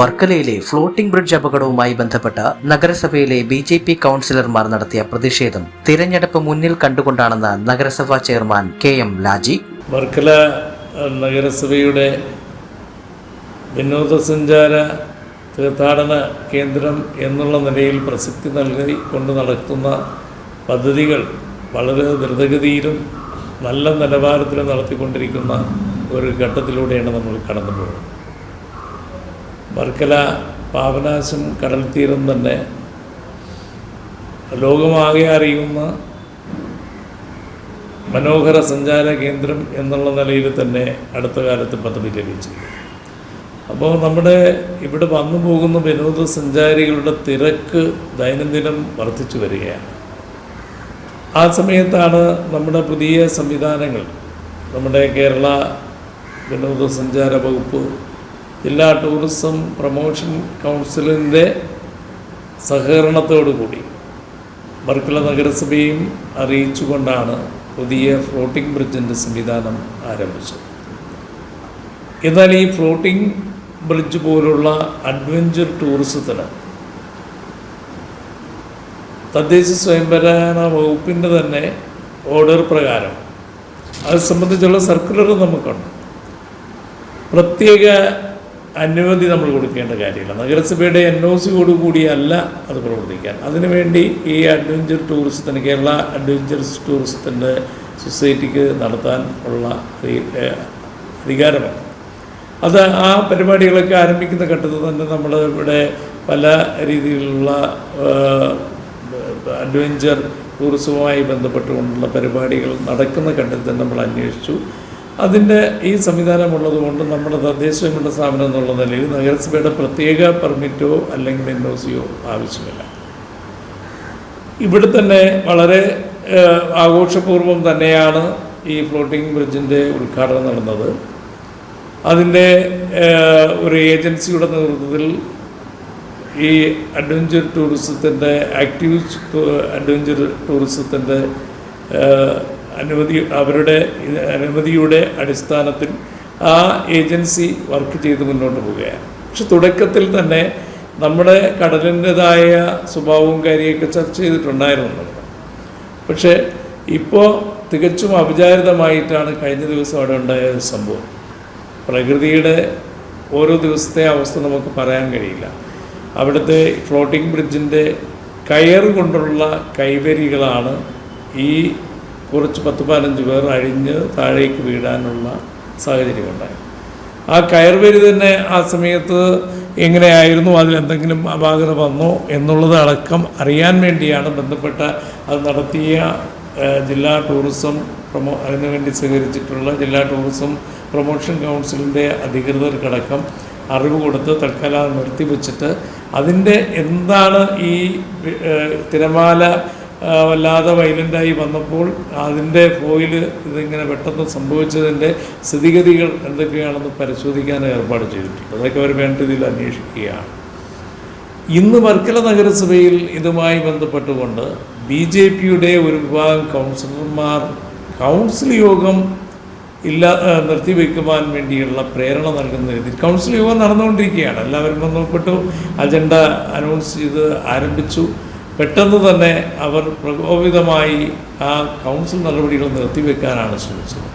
വർക്കലയിലെ floating bridge അപകടവുമായി ബന്ധപ്പെട്ട നഗരസഭയിലെ B J P കൗൺസിലർമാർ നടത്തിയ പ്രതിഷേധം തിരഞ്ഞെടുപ്പ് മുന്നിൽ കണ്ടുകൊണ്ടാണെന്ന് നഗരസഭാ chairman K M Laji. Varkala നഗരസഭയുടെ വിനോദസഞ്ചാര തീർത്ഥാടന കേന്ദ്രം എന്നുള്ള നിലയിൽ പ്രസക്തി നൽകി കൊണ്ട് നടത്തുന്ന പദ്ധതികൾ വളരെ ദ്രുതഗതിയിലും നല്ല നിലവാരത്തിലും നടത്തിക്കൊണ്ടിരിക്കുന്ന ഒരു ഘട്ടത്തിലൂടെയാണ് നമ്മൾ കടന്നു പോകുന്നത് വർക്കല പാപനാശം കടൽ തീരം തന്നെ ലോകമാകെ അറിയുന്ന മനോഹര സഞ്ചാര കേന്ദ്രം എന്നുള്ള നിലയിൽ തന്നെ അടുത്ത കാലത്ത് പദവി ലഭിച്ചു അപ്പോൾ നമ്മുടെ ഇവിടെ വന്നു പോകുന്ന വിനോദസഞ്ചാരികളുടെ തിരക്ക് ദൈനംദിനം വർദ്ധിച്ചു വരികയാണ്. ആ സമയത്താണ് നമ്മുടെ പുതിയ സംവിധാനങ്ങൾ. നമ്മുടെ കേരള വിനോദസഞ്ചാര വകുപ്പ് ജില്ലാ ടൂറിസം പ്രൊമോഷൻ കൗൺസിലിന്റെ സഹകരണത്തോടു കൂടി വർക്കല നഗരസഭയും അറിയിച്ചുകൊണ്ടാണ് പുതിയ ഫ്ലോട്ടിംഗ് ബ്രിഡ്ജിന്റെ സംവിധാനം ആരംഭിച്ചത്. എന്നാൽ ഈ ഫ്ലോട്ടിംഗ് ബ്രിഡ്ജ് പോലുള്ള അഡ്വഞ്ചർ ടൂറിസത്തിന് തദ്ദേശ സ്വയംഭരണ വകുപ്പിന്റെ തന്നെ ഓർഡർ പ്രകാരം അത് സംബന്ധിച്ചുള്ള സർക്കുലർ നമുക്കുണ്ട്. പ്രത്യേക അനുമതി നമ്മൾ കൊടുക്കേണ്ട കാര്യമില്ല. നഗരസഭയുടെ എൻ ഒ സിയോട് കൂടിയല്ല അത് പ്രവർത്തിക്കാൻ. അതിനുവേണ്ടി ഈ അഡ്വഞ്ചർ ടൂറിസത്തിന് കേരള അഡ്വഞ്ചർ ടൂറിസത്തിന്റെ സൊസൈറ്റിക്ക് നടത്താൻ ഉള്ള അധികാരമാണ് അത് ആ പരിപാടികളൊക്കെ ആരംഭിക്കുന്ന ഘട്ടത്തിൽ തന്നെ നമ്മൾ ഇവിടെ പല രീതിയിലുള്ള അഡ്വഞ്ചർ ടൂറിസവുമായി ബന്ധപ്പെട്ടുകൊണ്ടുള്ള പരിപാടികൾ നടക്കുന്ന ഘട്ടത്തിൽ നമ്മൾ അന്വേഷിച്ചു. അതിന്റെ ഈ സംവിധാനമുള്ളത് കൊണ്ട് നമ്മുടെ തദ്ദേശങ്ങളുടെ സ്ഥാപനം എന്നുള്ള നിലയിൽ നഗരസഭയുടെ പ്രത്യേക പെർമിറ്റോ അല്ലെങ്കിൽ എൻ ഒ സിയോ ആവശ്യമില്ല. ഇവിടെ തന്നെ വളരെ ആഘോഷപൂർവം തന്നെയാണ് ഈ ഫ്ലോട്ടിംഗ് ബ്രിഡ്ജിന്റെ ഉദ്ഘാടനം നടന്നത്. അതിന്റെ ഒരു ഏജൻസിയുടെ നേതൃത്വത്തിൽ ഈ അഡ്വഞ്ചർ ടൂറിസത്തിന്റെ ആക്റ്റീവ് അഡ്വഞ്ചർ ടൂറിസത്തിന്റെ അനുമതി അവരുടെ അനുമതിയുടെ അടിസ്ഥാനത്തിൽ ആ ഏജൻസി വർക്ക് ചെയ്ത് മുന്നോട്ട് പോവുകയാണ്. പക്ഷെ തുടക്കത്തിൽ തന്നെ നമ്മുടെ കടലിന്റെതായ സ്വഭാവവും കാര്യമൊക്കെ ചർച്ച ചെയ്തിട്ടുണ്ടായിരുന്നു. നമ്മൾ പക്ഷേ ഇപ്പോൾ തികച്ചും അപചാരിതമായിട്ടാണ് കഴിഞ്ഞ ദിവസം അവിടെ ഉണ്ടായ സംഭവം. പ്രകൃതിയുടെ ഓരോ ദിവസത്തെ അവസ്ഥ നമുക്ക് പറയാൻ കഴിയില്ല. അവിടുത്തെ ഫ്ലോട്ടിംഗ് ബ്രിഡ്ജിന്റെ കയർ കൊണ്ടുള്ള കൈവരികളാണ് ഈ കുറച്ച് പത്ത് പതിനഞ്ച് പേർ അഴിഞ്ഞ് താഴേക്ക് വീഴാനുള്ള സാഹചര്യമുണ്ടായി ആ കയർവരി തന്നെ ആ സമയത്ത് എങ്ങനെയായിരുന്നു? അതിലെന്തെങ്കിലും അപാകത വന്നോ എന്നുള്ളത് അടക്കം അറിയാൻ വേണ്ടിയാണ് ബന്ധപ്പെട്ട അത് നടത്തിയ ജില്ലാ ടൂറിസം പ്രൊമോ അതിനുവേണ്ടി സ്വീകരിച്ചിട്ടുള്ള ജില്ലാ ടൂറിസം പ്രൊമോഷൻ കൗൺസിലിന്റെ അധികൃതർക്കടക്കം അറിവ് കൊടുത്ത് തൽക്കാലം നിർത്തിവെച്ചിട്ട് അതിന്റെ എന്താണ് ഈ തിരമാല വല്ലാതെ വയലന്റായി വന്നപ്പോൾ അതിന്റെ ഫോയിൽ ഇതിങ്ങനെ പെട്ടെന്ന് സംഭവിച്ചതിന്റെ സ്ഥിതിഗതികൾ എന്തൊക്കെയാണെന്ന് പരിശോധിക്കാൻ ഏർപ്പാട് ചെയ്തിട്ടുണ്ട്. അതൊക്കെ അവർ വേണ്ട രീതിയിൽ അന്വേഷിക്കുകയാണ്. ഇന്ന് വർക്കല നഗരസഭയിൽ ഇതുമായി ബന്ധപ്പെട്ടുകൊണ്ട് ബി ജെ പിയുടെ ഒരു വിഭാഗം കൗൺസിലർമാർ കൗൺസിൽ യോഗം ഇല്ല നിർത്തിവെക്കുവാൻ വേണ്ടിയുള്ള പ്രേരണ നൽകുന്ന രീതിയിൽ കൗൺസിൽ യോഗം നടന്നുകൊണ്ടിരിക്കുകയാണ്. എല്ലാവരും ബന്ധപ്പെട്ടു അജണ്ട അനൗൺസ് ചെയ്ത് ആരംഭിച്ചു. പെട്ടെന്ന് തന്നെ അവർ പ്രകോപിതമായി ആ കൗൺസിൽ നടപടികൾ നിർത്തിവെക്കാനാണ് ശ്രമിച്ചത്.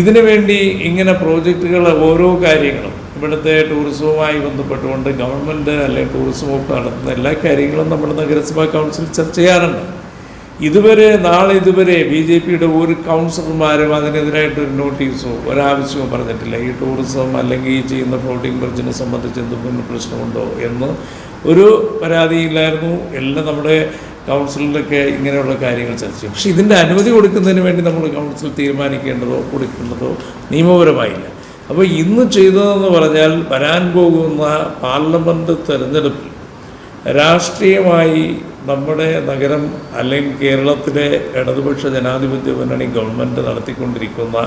ഇതിനു വേണ്ടി ഇങ്ങനെ പ്രോജക്റ്റുകൾ ഓരോ കാര്യങ്ങളും ഇവിടുത്തെ ടൂറിസവുമായി ബന്ധപ്പെട്ടുകൊണ്ട് ഗവൺമെന്റ് അല്ലെങ്കിൽ ടൂറിസം വകുപ്പ് നടത്തുന്ന എല്ലാ കാര്യങ്ങളും നമ്മുടെ നഗരസഭാ കൗൺസിൽ ചർച്ച ചെയ്യാറുണ്ട്. ഇതുവരെ നാളെ ഇതുവരെ ബി ജെ പിയുടെ ഒരു കൗൺസിലർമാരും അതിനെതിരായിട്ട് ഒരു നോട്ടീസോ ഒരാവശ്യമോ പറഞ്ഞിട്ടില്ല. ഈ ടൂറിസം അല്ലെങ്കിൽ ഈ ചെയ്യുന്ന ഫ്ലോട്ടിംഗ് ബ്രിഡ്ജിനെ സംബന്ധിച്ച് എന്തെങ്കിലും പ്രശ്നമുണ്ടോ എന്ന് ഒരു പരാതിയില്ലായിരുന്നു. എല്ലാം നമ്മുടെ കൗൺസിലിലൊക്കെ ഇങ്ങനെയുള്ള കാര്യങ്ങൾ ചർച്ച ചെയ്യും. പക്ഷേ ഇതിന്റെ അനുമതി കൊടുക്കുന്നതിന് വേണ്ടി നമ്മൾ കൗൺസിൽ തീരുമാനിക്കേണ്ടതോ കൊടുക്കേണ്ടതോ നിയമപരമായില്ല. അപ്പോൾ ഇന്ന് ചെയ്തതെന്ന് പറഞ്ഞാൽ വരാൻ പോകുന്ന പാർലമെന്റ് തെരഞ്ഞെടുപ്പിൽ രാഷ്ട്രീയമായി നമ്മുടെ നഗരം അല്ലെങ്കിൽ കേരളത്തിലെ ഇടതുപക്ഷ ജനാധിപത്യ മുന്നണി ഗവൺമെന്റ് നടത്തിക്കൊണ്ടിരിക്കുന്ന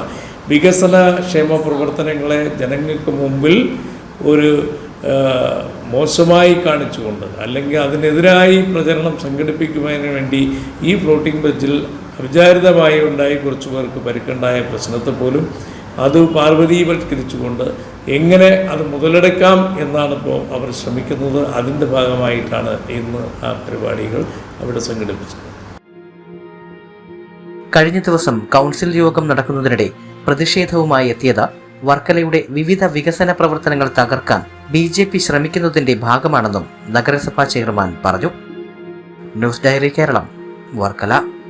വികസന ക്ഷേമ പ്രവർത്തനങ്ങളെ ജനങ്ങൾക്ക് മുമ്പിൽ ഒരു മോശമായി കാണിച്ചുകൊണ്ട് അല്ലെങ്കിൽ അതിനെതിരായി പ്രചരണം സംഘടിപ്പിക്കുന്നതിന് വേണ്ടി ഈ ഫ്ലോട്ടിംഗ് ബ്രിഡ്ജിൽ അവിചാരിതമായി ഉണ്ടായി കുറച്ചു പേർക്ക് പരിക്കുണ്ടായ പ്രശ്നത്തെ പോലും അത് പാർവതീവൽക്കരിച്ചുകൊണ്ട് എങ്ങനെ അത് മുതലെടുക്കാം എന്നാണ് ഇപ്പോൾ അവർ ശ്രമിക്കുന്നത്. അതിന്റെ ഭാഗമായിട്ടാണ് ഇന്ന് ആ പരിപാടികൾ അവിടെ സംഘടിപ്പിച്ചത്. കഴിഞ്ഞ ദിവസം കൗൺസിൽ യോഗം നടക്കുന്നതിനിടെ പ്രതിഷേധവുമായി എത്തിയത് വർക്കലയുടെ വിവിധ വികസന പ്രവർത്തനങ്ങൾ തകർക്കാൻ ബി ജെ പി ശ്രമിക്കുന്നതിന്റെ ഭാഗമാണെന്നും നഗരസഭാ ചെയർമാൻ പറഞ്ഞു. News diary Keralam Varkala.